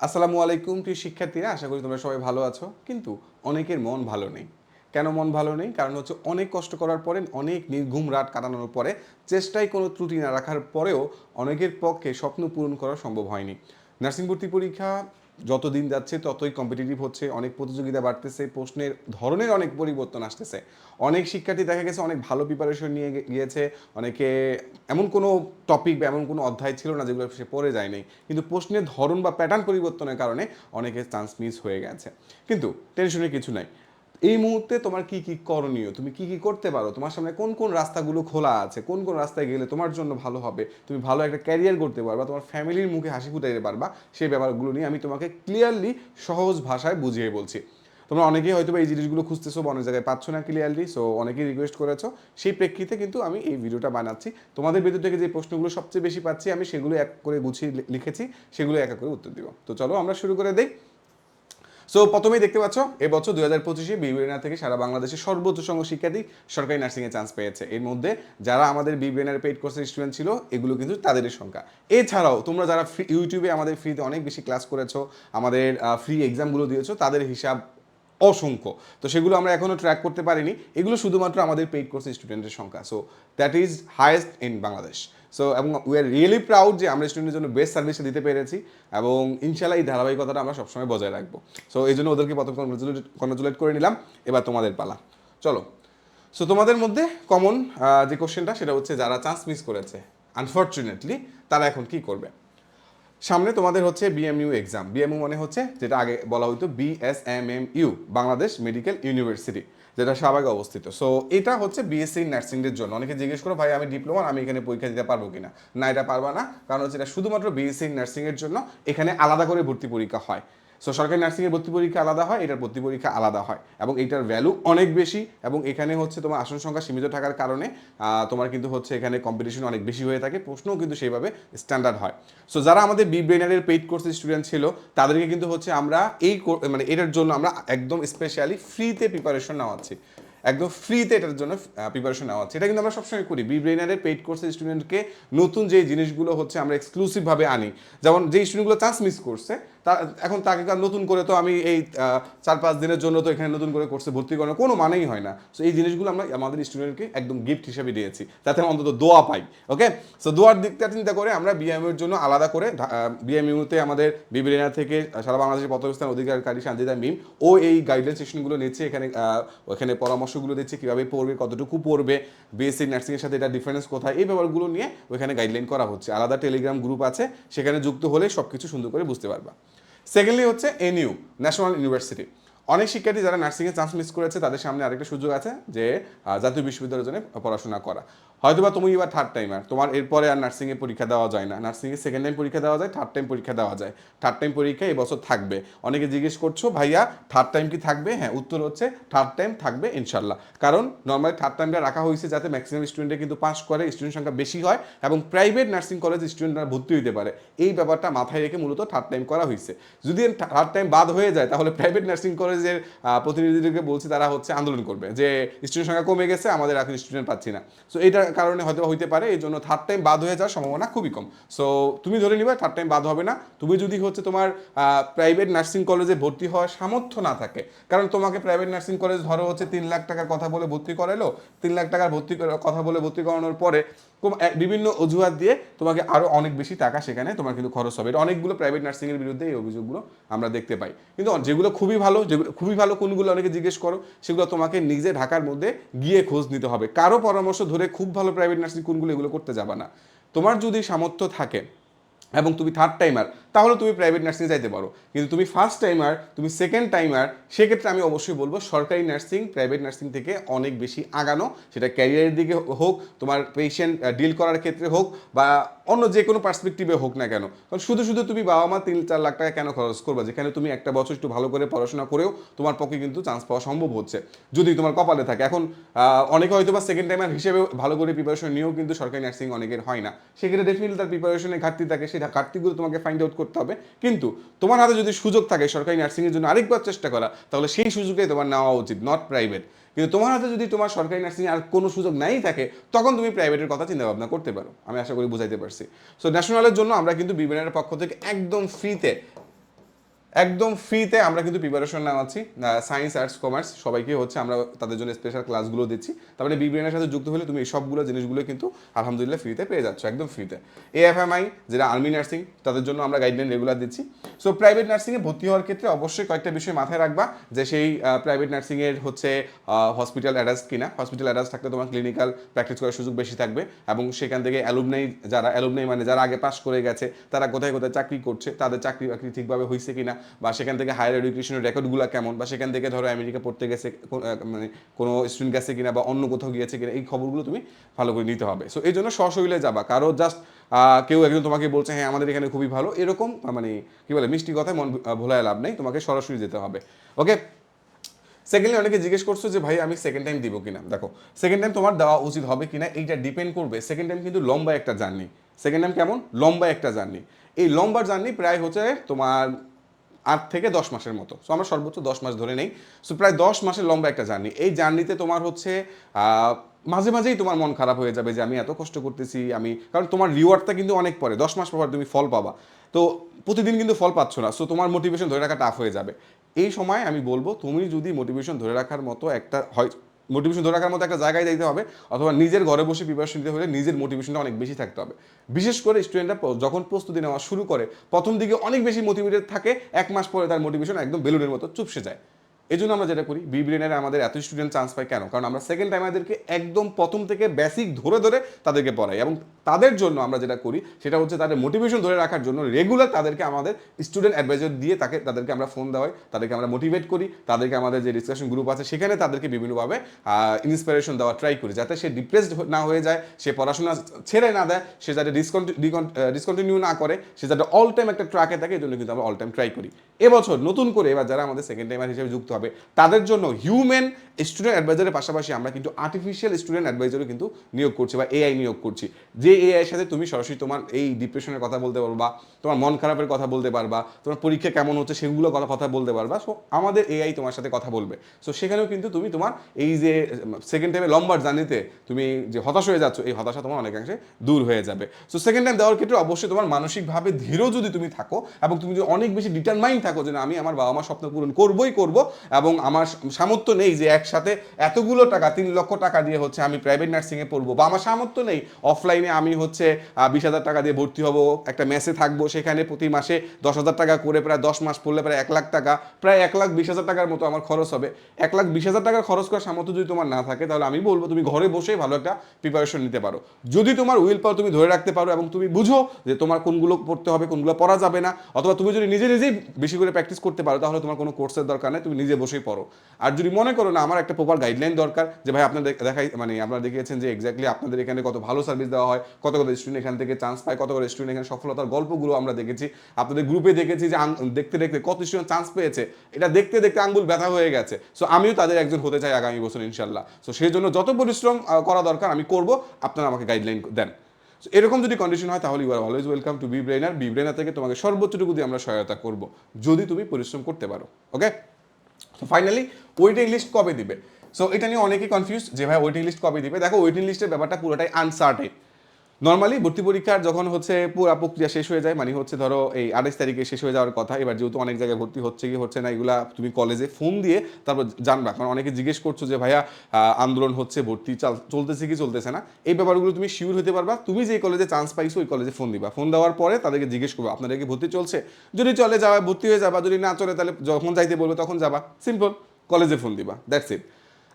আসসালামু আলাইকুম প্রিয় শিক্ষার্থীরা, আশা করি তোমরা সবাই ভালো আছো। কিন্তু অনেকের মন ভালো নেই। কেন মন ভালো নেই? কারণ হচ্ছে অনেক কষ্ট করার পরে, অনেক নির্ঘুম রাত কাটানোর পরে, চেষ্টায় কোনো ত্রুটি না রাখার পরেও অনেকের পক্ষে স্বপ্ন পূরণ করা সম্ভব হয়নি। নার্সিং ভর্তি পরীক্ষা যত দিন যাচ্ছে, ততই কম্পিটিটিভ হচ্ছে। অনেক প্রতিযোগিতা বাড়তেছে। প্রশ্নের ধরনের অনেক পরিবর্তন আসতেছে। অনেক শিক্ষার্থী দেখা গেছে, অনেক ভালো প্রিপারেশন নিয়ে গিয়েছে। অনেকে এমন কোনো টপিক বা এমন কোনো অধ্যায় ছিল না যেগুলো সে পড়ে যায়নি। কিন্তু প্রশ্নের ধরন বা প্যাটার্ন পরিবর্তনের কারণে অনেকের চান্স মিস হয়ে গেছে। কিন্তু টেনশনের কিছু নাই। এই মুহূর্তে তোমার কি কি করণীয়? তুমি কি কি করতে পারো? তোমার সামনে কোন কোন রাস্তাগুলো খোলা আছে? কোন কোন রাস্তায় গেলে তোমার জন্য ভালো হবে? তুমি ভালো একটা ক্যারিয়ার করতে পারবা, তোমার ফ্যামিলির মুখে হাসি ফুটাইতে পারবা, সেই ব্যাপারগুলো নিয়ে আমি তোমাকে ক্লিয়ারলি সহজ ভাষায় বুঝিয়ে বলছি। তোমরা অনেকেই হয়তো এই জিনিসগুলো খুঁজতেছো, বা অনেক জায়গায় পাচ্ছ না ক্লিয়ারলি সো অনেকেই রিকোয়েস্ট করেছ। সেই প্রেক্ষিতে কিন্তু আমি এই ভিডিওটা বানাচ্ছি। তোমাদের ভেতর থেকে যে প্রশ্নগুলো সবচেয়ে বেশি পাচ্ছি, আমি সেগুলো এক করে গুছিয়ে লিখেছি, সেগুলো এক করে উত্তর দিব। তো চলো আমরা শুরু করে দেই। সো প্রথমেই দেখতে পাচ্ছ এবছর দুই হাজার পঁচিশে বিবিএনআর থেকে সারা বাংলাদেশের সর্বোচ্চ সংখ্যক শিক্ষার্থী সরকারি নার্সিংয়ে চান্স পেয়েছে। এর মধ্যে যারা আমাদের বিবিএনআর পেইড কোর্সের স্টুডেন্ট ছিল, এগুলো কিন্তু তাদেরই সংখ্যা। এছাড়াও, তোমরা যারা ফ্রি ইউটিউবে আমাদের ফ্রিতে অনেক বেশি ক্লাস করেছ, আমাদের ফ্রি এক্সামগুলো দিয়েছ, তাদের হিসাব অসংখ্য। তো সেগুলো আমরা এখনও ট্র্যাক করতে পারিনি। এগুলো শুধুমাত্র আমাদের পেইড কোর্স স্টুডেন্টের সংখ্যা। So that is highest in Bangladesh so এবং উই আর রিয়েলি প্রাউড যে আমরা স্টুডেন্টের জন্য বেস্ট সার্ভিসটা দিতে পেরেছি এবং ইনশাল্লাহ এই ধারাবাহিকতাটা আমরা সবসময় বজায় রাখব। সো এই জন্য ওদেরকে প্রথম কনগ্রাচুলেট করে নিলাম। এবার তোমাদের পালা। চলো। সো তোমাদের মধ্যে কমন যে কোশ্চেনটা সেটা হচ্ছে যারা চান্স মিস করেছে আনফর্চুনেটলি তারা এখন কি করবে? সামনে তোমাদের হচ্ছে বিএমইউ এক্সাম বিএমইউ মানে হচ্ছে যেটা আগে বলা হতো বিএসএমএমইউ বাংলাদেশ মেডিকেল ইউনিভার্সিটি যেটা শাহবাগে অবস্থিত। সো এটা হচ্ছে বিএসসি নার্সিংয়ের জন্য। অনেকে জিজ্ঞেস করো, ভাই, আমি ডিপ্লোমা আমি এখানে পরীক্ষা দিতে পারব কিনা? না, এটা পারবা না। কারণ হচ্ছে এটা শুধুমাত্র বিএসসি নার্সিংয়ের জন্য। এখানে আলাদা করে ভর্তি পরীক্ষা হয়। সো সরকারি নার্সিংয়ের ভর্তি পরীক্ষা আলাদা হয়, এটার ভর্তি পরীক্ষা আলাদা হয় এবং এটার ভ্যালু অনেক বেশি এবং এখানে হচ্ছে তোমার আসন সংখ্যা সীমিত থাকার কারণে তোমার কিন্তু হচ্ছে এখানে কম্পিটিশন অনেক বেশি হয়ে থাকে, প্রশ্নও কিন্তু সেইভাবে স্ট্যান্ডার্ড হয়। সো যারা আমাদের বি ব্রেনারের পেইড কোর্সের স্টুডেন্ট ছিল, তাদেরকে কিন্তু হচ্ছে আমরা এই মানে এটার জন্য আমরা একদম স্পেশালি ফ্রিতে প্রিপারেশন নেওয়াচ্ছি একদম ফ্রিতে এটার জন্য প্রিপারেশন নেওয়া হচ্ছে। এটা কিন্তু আমরা সবসময় করি। বি ব্রেনারের পেইড কোর্সের স্টুডেন্টকে নতুন যে জিনিসগুলো হচ্ছে আমরা এক্সক্লুসিভভাবে আনি। যেমন যে স্টুডেন্টগুলো চান্স মিস করছে, তা এখন তাকে নতুন করে তো আমি এই চার পাঁচ দিনের জন্য তো এখানে নতুন করে কোর্সে ভর্তি করানোর কোনো মানেই হয় না। সো এই জিনিসগুলো আমরা আমাদের স্টুডেন্টকে একদম গিফট হিসেবে দিয়েছি। আমরা অন্তত দোয়া পাই ওকে সো দোয়ার দিকটা চিন্তা করে আমরা বিএমইউ এর জন্য আলাদা করে বিএমইউতে আমাদের বিবিএনআর থেকে সারা বাংলাদেশের প্রথমস্থান অধিকারকারী শান্তিদা মিম ও এই গাইডলাইন সেশনগুলো নিচ্ছে। এখানে ওখানে পরামর্শগুলো দিচ্ছে কীভাবে পড়বে, কতটুকু পড়বে বিএসসি নার্সিংয়ের সাথে এটা ডিফারেন্স কোথায়, এই ব্যাপারগুলো নিয়ে ওইখানে গাইডলাইন করা হচ্ছে। আলাদা টেলিগ্রাম গ্রুপ আছে, সেখানে যুক্ত হলে সব কিছু সুন্দর করে বুঝতে পারবা। সেকেন্ডলি হচ্ছে এনইউ ন্যাশনাল ইউনিভার্সিটি অনেক শিক্ষার্থী যারা নার্সিংয়ে চান্স মিস করেছে, তাদের সামনে আরেকটা সুযোগ আছে যে জাতীয় বিশ্ববিদ্যালয়ের জন্য পড়াশোনা করা। হয়তোবা তুমি এবার থার্ড টাইমার তোমার এরপরে আর নার্সিংয়ে পরীক্ষা দেওয়া যায় না। নার্সিংয়ে সেকেন্ড টাইম পরীক্ষা দেওয়া যায় থার্ড টাইম পরীক্ষা দেওয়া যায়। থার্ড টাইম পরীক্ষা এবছর থাকবে। অনেকে জিজ্ঞেস করছ, ভাইয়া থার্ড টাইম কি থাকবে? হ্যাঁ উত্তর হচ্ছে থার্ড টাইম থাকবে ইনশাল্লাহ কারণ নর্মালি থার্ড টাইমটা রাখা হয়েছে যাতে ম্যাক্সিমাম স্টুডেন্টে কিন্তু পাস করে স্টুডেন্ট সংখ্যা বেশি হয় এবং প্রাইভেট নার্সিং কলেজ স্টুডেন্টরা ভর্তি হতে পারে। এই ব্যাপারটা মাথায় রেখে মূলত থার্ড টাইম করা হয়েছে। যদি থার্ড টাইম বাদ হয়ে যায়, তাহলে প্রাইভেট নার্সিং কলেজের প্রতিনিধিদেরকে বলছি তারা হচ্ছে আন্দোলন করবে যে স্টুডেন্ট সংখ্যা কমে গেছে, আমাদের এখন স্টুডেন্ট পাচ্ছি না। সো এটার কারণে হয়তো হইতে পারে এই জন্য থার্ড টাইম বাদ হয়ে যাওয়ার সম্ভাবনা খুবই কম। সো তুমি ধরে নিবে থার্ড টাইম বাদ হবে না। তুমি যদি হচ্ছে তোমার প্রাইভেট নার্সিং কলেজে ভর্তি হওয়ার সামর্থ্য না থাকে, কারণ তোমাকে প্রাইভেট নার্সিং কলেজ ধরো হচ্ছে তিন লাখ টাকার কথা বলে ভর্তি করালো, তিন লাখ টাকার ভর্তি কথা বলে ভর্তি করানোর পরে বিভিন্ন অজুহাত দিয়ে তোমাকে আরও অনেক বেশি টাকা সেখানে তোমার কিন্তু খরচ হবে। এটা অনেকগুলো প্রাইভেট নার্সিংয়ের বিরুদ্ধে এই অভিযোগগুলো আমরা দেখতে পাই। কিন্তু যেগুলো খুবই ভালো, যেগুলো, খুবই ভালো কোনগুলো অনেকে জিজ্ঞেস করো, সেগুলো তোমাকে নিজে ঢাকার মধ্যে গিয়ে খোঁজ নিতে হবে। কারও পরামর্শ ধরে খুব ভালো প্রাইভেট নার্সিং কোনগুলো এগুলো করতে যাবে না। তোমার যদি সামর্থ্য থাকে এবং তুমি থার্ড টাইমার তাহলে তুমি প্রাইভেট নার্সিং যাইতে পারো। কিন্তু তুমি ফার্স্ট টাইমার তুমি সেকেন্ড টাইমার সেক্ষেত্রে আমি অবশ্যই বলব সরকারি নার্সিং প্রাইভেট নার্সিং থেকে অনেক বেশি আগানো। সেটা ক্যারিয়ারের দিকে হোক, তোমার পেশেন্ট ডিল করার ক্ষেত্রে হোক বা অন্য যে কোনো পার্সপেক্টিভে হোক না কেন। কারণ শুধু শুধু তুমি বাবা মা তিন চার লাখ টাকা কেন খরচ করবে? যেখানে তুমি একটা বছর একটু ভালো করে পড়াশোনা করেও তোমার পক্ষে কিন্তু চান্স পাওয়া সম্ভব হচ্ছে। যদি তোমার কপালে থাকে। এখন অনেকে হয়তো বা সেকেন্ড টাইমার হিসেবে ভালো করে প্রিপারেশন নিয়েও কিন্তু সরকারি নার্সিং অনেকের হয় না। সেক্ষেত্রে ডেফিনেটলি তার প্রিপারেশনে ঘাটতি থাকে। সেই ঘাটতিগুলো তোমাকে ফাইন্ড আউট করতে হবে। কিন্তু তোমার হাতে যদি সুযোগ থাকে সরকারি নার্সিংয়ের জন্য আরেকবার চেষ্টা করা, তাহলে সেই সুযোগে তোমার নেওয়া উচিত নট প্রাইভেট কিন্তু তোমার হাতে যদি তোমার সরকারি নার্সিংয়ে আর কোনো সুযোগ নাই থাকে, তখন তুমি প্রাইভেটের কথা চিন্তা ভাবনা করতে পারো। আমি আশা করি বুঝাইতে পারছি। সো ন্যাশনালের জন্য আমরা কিন্তু বিবেনের পক্ষ থেকে একদম ফ্রিতে একদম ফ্রিতে আমরা কিন্তু প্রিপারেশন নেওয়াচ্ছি সায়েন্স আর্টস কমার্স সবাইকে হচ্ছে আমরা তাদের জন্য স্পেশাল ক্লাসগুলো দিচ্ছি। তারপরে বি ব্রেনের সাথে যুক্ত হলে তুমি এই সবগুলো জিনিসগুলো কিন্তু আলহামদুলিল্লাহ ফ্রিতে পেয়ে যাচ্ছ, একদম ফ্রিতে এএফএমআই যেটা আর্মি নার্সিং তাদের জন্য আমরা গাইডলাইন রেগুলার দিচ্ছি। সো প্রাইভেট নার্সিংয়ে ভর্তি হওয়ার ক্ষেত্রে অবশ্যই কয়েকটা বিষয় মাথায় রাখবা যে সেই প্রাইভেট নার্সিংয়ের হচ্ছে হসপিটাল অ্যাডাস কিনা। হসপিটাল অ্যাডাস থাকলে তোমার ক্লিনিক্যাল প্র্যাকটিস করার সুযোগ বেশি থাকবে এবং সেখান থেকে অ্যালুমনাই যারা অ্যালুমনাই মানে যারা আগে পাস করে গেছে, তারা কোথায় কোথায় চাকরি করছে, তাদের চাকরি বাকরি ঠিকভাবে হয়েছে কিনা বা সেখান থেকে হায়ার এডুকেশনের রেকর্ডগুলো কেমন? বা সেখান থেকে ধরো আমেরিকা পড়তে গেছে মানে কোনো স্টুডেন্ট গেছে কিনা বা অন্য কোথাও গিয়েছে কিনা, এই খবরগুলো তুমি ভালো করে নিতে হবে। সো এই জন্য সশরীরে যাবা। কারও জাস্ট কেউ একজন তোমাকে বলছে হ্যাঁ আমাদের এখানে খুবই ভালো। এরকম মানে কি বলে, মিষ্টি কথায় মন ভোলায় লাভ নেই। তোমাকে সরাসরি যেতে হবে। ওকে সেকেন্ডলি অনেকে জিজ্ঞেস করছ যে, ভাই, আমি সেকেন্ড টাইম দিব কিনা? দেখো সেকেন্ড টাইম তোমার দেওয়া উচিত হবে কিনা, এইটা ডিপেন্ড করবে। সেকেন্ড টাইম কিন্তু লম্বা একটা জার্নি সেকেন্ড টাইম কেমন? লম্বা একটা জার্নি এই লম্বা জার্নি প্রায় হচ্ছে তোমার আট থেকে দশ মাসের মতো। সো আমরা সর্বোচ্চ দশ মাস ধরে নেই। সো প্রায় দশ মাসের লম্বা একটা জার্নি। এই জার্নিতে তোমার হচ্ছে মাঝে মাঝেই তোমার মন খারাপ হয়ে যাবে যে আমি এত কষ্ট করতেছি, আমি, কারণ তোমার রিওয়ার্ডটা কিন্তু অনেক পরে। দশ মাস পর তুমি ফল পাবা। তো প্রতিদিন কিন্তু ফল পাচ্ছ না। সো তোমার মোটিভেশন ধরে রাখা টাফ হয়ে যাবে। এই সময় আমি বলব, তুমি যদি মোটিভেশন ধরে রাখার মতো একটা হয় মোটিভেশন ধরে রাখার মতো একটা জায়গায় যাইতে হবে, অথবা নিজের ঘরে বসে প্রিপারেশন নিতে হলে নিজের মোটিভেশনটা অনেক বেশি থাকতে হবে। বিশেষ করে স্টুডেন্টরা যখন প্রস্তুতি নেওয়া শুরু করে, প্রথম দিকে অনেক বেশি মোটিভেটেড থাকে, এক মাস পরে তার মোটিভেশন একদম বেলুনের মতো চুপসে যায়। এই জন্য আমরা যেটা করি বি আমাদের এত স্টুডেন্ট চান্স পায় কেন? কারণ আমরা সেকেন্ড টাইম একদম প্রথম থেকে বেসিক ধরে ধরে তাদেরকে পড়াই এবং তাদের জন্য আমরা যেটা করি, সেটা হচ্ছে তাদের মোটিভেশন ধরে রাখার জন্য রেগুলার তাদেরকে আমাদের স্টুডেন্ট অ্যাডভাইজার দিয়ে তাকে তাদেরকে আমরা ফোন দেওয়াই, তাদেরকে আমরা মোটিভেট করি, তাদেরকে আমাদের যে ডিসকাশন গ্রুপ আছে, সেখানে তাদেরকে বিভিন্নভাবে ইন্সপিরেশন দেওয়া ট্রাই করি, যাতে সে ডিপ্রেসড না হয়ে যায়, সে পড়াশোনা ছেড়ে না দেয়, সে যাতে ডিসকন্টিনিউ না করে, সে যাতে অল টাইম একটা ট্র্যাকে থাকে এই জন্য কিন্তু আমরা অল টাইম ট্রাই করি। এবছর নতুন করে এবার যারা আমাদের সেকেন্ড টাইমার হিসেবে যুক্ত হবে, তাদের জন্য হিউম্যান স্টুডেন্ট অ্যাডভাইজারের পাশাপাশি আমরা কিন্তু আর্টিফিশিয়াল স্টুডেন্ট অ্যাডভাইজারও কিন্তু নিয়োগ করছি বা এআই নিয়োগ করছি। যে এআই এর সাথে তুমি সরাসরি তোমার এই ডিপ্রেশনের কথা বলতে পারবা, তোমার মন খারাপের কথা বলতে পারবা, তোমার পরীক্ষা কেমন হচ্ছে সেগুলো কথা কথা বলতে পারবা। সো আমাদের এআই তোমার সাথে কথা বলবে। সো সেখানেও কিন্তু তুমি তোমার এই যে সেকেন্ড টাইমে লম্বার জার্নিতে তুমি যে হতাশ হয়ে যাচ্ছ, এই হতাশা তোমার অনেকাংশে দূর হয়ে যাবে। সো সেকেন্ড টাইম দেওয়ার ক্ষেত্রে অবশ্যই তোমার মানসিকভাবে ধীরও যদি তুমি থাকো এবং তুমি যদি অনেক বেশি ডিটারমাইন থাকো যে আমি আমার বাবা মার স্বপ্ন পূরণ করবই করব এবং আমার সামর্থ্য নেই যে একসাথে এতগুলো টাকা, তিন লক্ষ টাকা দিয়ে হচ্ছে আমি প্রাইভেট নার্সিংয়ে পড়ব বা আমার সামর্থ্য নেই অফলাইনে আমি হচ্ছে বিশ হাজার টাকা দিয়ে ভর্তি হব, একটা মেসে থাকব, সেখানে প্রতি মাসে দশ হাজার টাকা করে প্রায় দশ মাস পড়লে প্রায় এক লাখ টাকা, প্রায় এক লাখ বিশ হাজার টাকার মতো আমার খরচ হবে। এক লাখ বিশ হাজার টাকা খরচ করার সামর্থ্য যদি তোমার না থাকে, তাহলে আমি বলব তুমি ঘরে বসেই ভালো একটা প্রিপারেশন নিতে পারো। যদি তোমার উইল পাওয়ার তুমি ধরে রাখতে পারো এবং তুমি বুঝো যে তোমার কোনগুলো পড়তে হবে, কোনগুলো পড়া যাবে না, অথবা তুমি যদি নিজে নিজেই বেশি করে প্র্যাকটিস করতে পারো, তাহলে তোমার কোনো কোর্সের দরকার নেই, তুমি নিজে বসেই পড়ো। আর যদি মনে করো না, আমার একটা প্রপার গাইডলাইন দরকার, যে ভাই আপনাদের দেখাই মানে আপনারা দেখিয়েছেন যে এক্স্যাক্টলি আপনাদের এখানে কত ভালো সার্ভিস দেওয়া হয় কত কত স্টুডেন্ট এখান থেকে চান্স পায়, কত কত স্টুডেন্ট এখানে সফলতার গল্পগুলো আমরা দেখেছি। আপনাদের গ্রুপে দেখেছি যে দেখতে দেখতে কত স্টুডেন্ট চান্স পেয়েছে। এটা দেখতে দেখতে আঙ্গুল ব্যথা হয়ে গেছে। সো আমিও তাদের একজন হতে চাই আগামী বছর ইনশাল্লাহ সো সেই জন্য যত পরিশ্রম করা দরকার, আমি করব। আপনারা আমাকে গাইডলাইন দেন। এরকম যদি কন্ডিশন হয়, তাহলে you are always welcome to B Brainer B Brainer থেকে তোমাকে সর্বোচ্চটুকু দিয়ে আমরা সহায়তা করব, যদি তুমি পরিশ্রম করতে পারো। ওকে তো ফাইনালি ওয়েটিং লিস্ট কবে দিবে? সো এটা নিয়ে অনেকেই কনফিউজ যে, ভাই ওয়েটিং লিস্ট কবে দিবে? দেখো ওয়েটিং লিস্টের ব্যাপারটা পুরোটাই আনসার্টেন নর্মালি ভর্তি পরীক্ষার যখন হচ্ছে পুরো প্রক্রিয়া শেষ হয়ে যায় মানে হচ্ছে ধরো এই আঠাশ তারিখে শেষ হয়ে যাওয়ার কথা, এবার যেহেতু অনেক জায়গায় ভর্তি হচ্ছে কি হচ্ছে না, এগুলা তুমি কলেজে ফোন দিয়ে তারপর জানবা। কারণ অনেকে জিজ্ঞেস করছ যে, ভাইয়া আন্দোলন হচ্ছে, ভর্তি চলতেছে কি চলতেছে না? এই ব্যাপারগুলো তুমি শিওর হতে পারবা। তুমি যে কলেজে চান্স পাইছো, ওই কলেজে ফোন দিবা। ফোন দেওয়ার পরে তাদেরকে জিজ্ঞেস করব আপনাদের কি ভর্তি চলছে? যদি চলে যাওয়া, ভর্তি হয়ে যাবা, যদি না চলে, তাহলে যখন যাইতে বলবে, তখন যাবা। সিম্পল কলেজে ফোন দিবা দ্যাটস ইট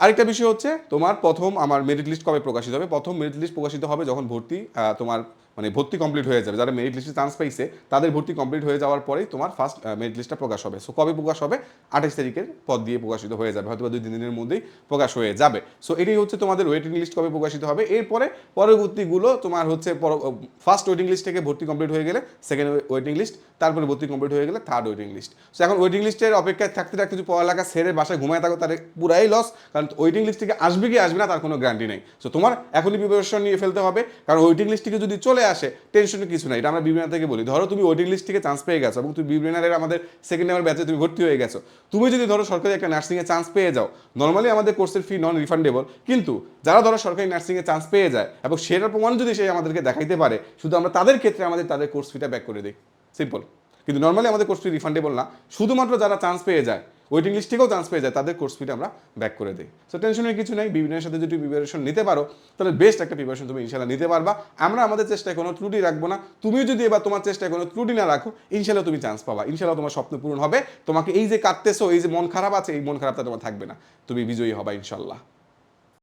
আরেকটা বিষয় হচ্ছে, তোমার প্রথম আমার মেরিট লিস্ট কবে প্রকাশিত হবে? প্রথম মেরিট লিস্ট প্রকাশিত হবে যখন ভর্তি তোমার মানে ভর্তি কমপ্লিট হয়ে যাবে। যারা মেরিট লিস্টে চান্স পাইছে, তাদের ভর্তি কমপ্লিট হয়ে যাওয়ার পরেই তোমার ফার্স্ট মেরিট লিস্টটা প্রকাশ হবে। সো কবে প্রকাশ হবে? আঠাশ তারিখের পদ দিয়ে প্রকাশিত হয়ে যাবে। হয়তো বা দুই, তিন দিনের মধ্যেই প্রকাশ হয়ে যাবে। সো এটাই হচ্ছে তোমাদের ওয়েটিং লিস্ট কবে প্রকাশিত হবে। এরপরে পরবর্তীগুলো তোমার হচ্ছে ফার্স্ট ওয়েটিং লিস্ট থেকে ভর্তি কমপ্লিট হয়ে গেলে সেকেন্ড ওয়েটিং লিস্ট তারপরে ভর্তি কমপ্লিট হয়ে গেলে থার্ড ওয়েটিং লিস্ট সো এখন ওয়েটিং লিস্টের অপেক্ষায় থাকতে থাকতে যদি পড়ালেখা সেরে বাসায় ঘুমায় থাকো তার পুরাই লস কারণ ওয়েটিং লিস্ট থেকে আসবে কি আসবে না, তার কোনো গ্যারান্টি নেই। সো তোমার এখনই প্রিপারেশন নিয়ে ফেলতে হবে। কারণ ওয়েটিং লিস্ট থেকে যদি চলে আসে টেনশনের কিছু নাই। এটা আমরা বিবিনার থেকে বলি। ধরো তুমি ওয়েটিং লিস্ট থেকে চান্স পেয়ে গেছো এবং তুমি বিবিনারের আমাদের সেকেন্ড ইয়ার ব্যাচে তুমি ভর্তি হয়ে গেছো। তুমি যদি ধরো সরকারি একটা নার্সিংয়ে চান্স পেয়ে যাও নর্মালি আমাদের কোর্সের ফি নন রিফান্ডেবল কিন্তু যারা ধরো সরকারি নার্সিংয়ে চান্স পেয়ে যায় এবং সেটার প্রমাণ যদি সে আমাদেরকে দেখাইতে পারে, শুধু আমরা তাদের ক্ষেত্রে আমাদের তাদের কোর্স ফিটা ব্যাক করে দিই। সিম্পল কিন্তু নর্মালি আমাদের কোর্স ফি রিফান্ডেবল না। শুধুমাত্র যারা চান্স পেয়ে যায় ওয়েটিং লিস্ট থেকেও চান্স পেয়ে যায়, তাদের কোর্স ফিটা আমরা ব্যাক করে দিই। সো টেনশনের কিছু নেই, বিভিন্ন সাথে যদি প্রিপারেশন নিতে পারো, তাহলে বেস্ট একটা প্রিপারেশন তুমি ইনশাল্লাহ নিতে পারবা। আমরা আমাদের চেষ্টায় কোনো ত্রুটি রাখব না। তুমিও যদি এবার তোমার চেষ্টায় কোনো ত্রুটি না রাখো ইনশাল্লাহ তুমি চান্স পাবা। ইনশাল্লাহ তোমার স্বপ্ন পূরণ হবে। তোমাকে এই যে কাটতেছো এই যে মন খারাপ আছে, এই মন খারাপটা তোমার থাকবে না। তুমি বিজয়ী হবা ইনশাল্লাহ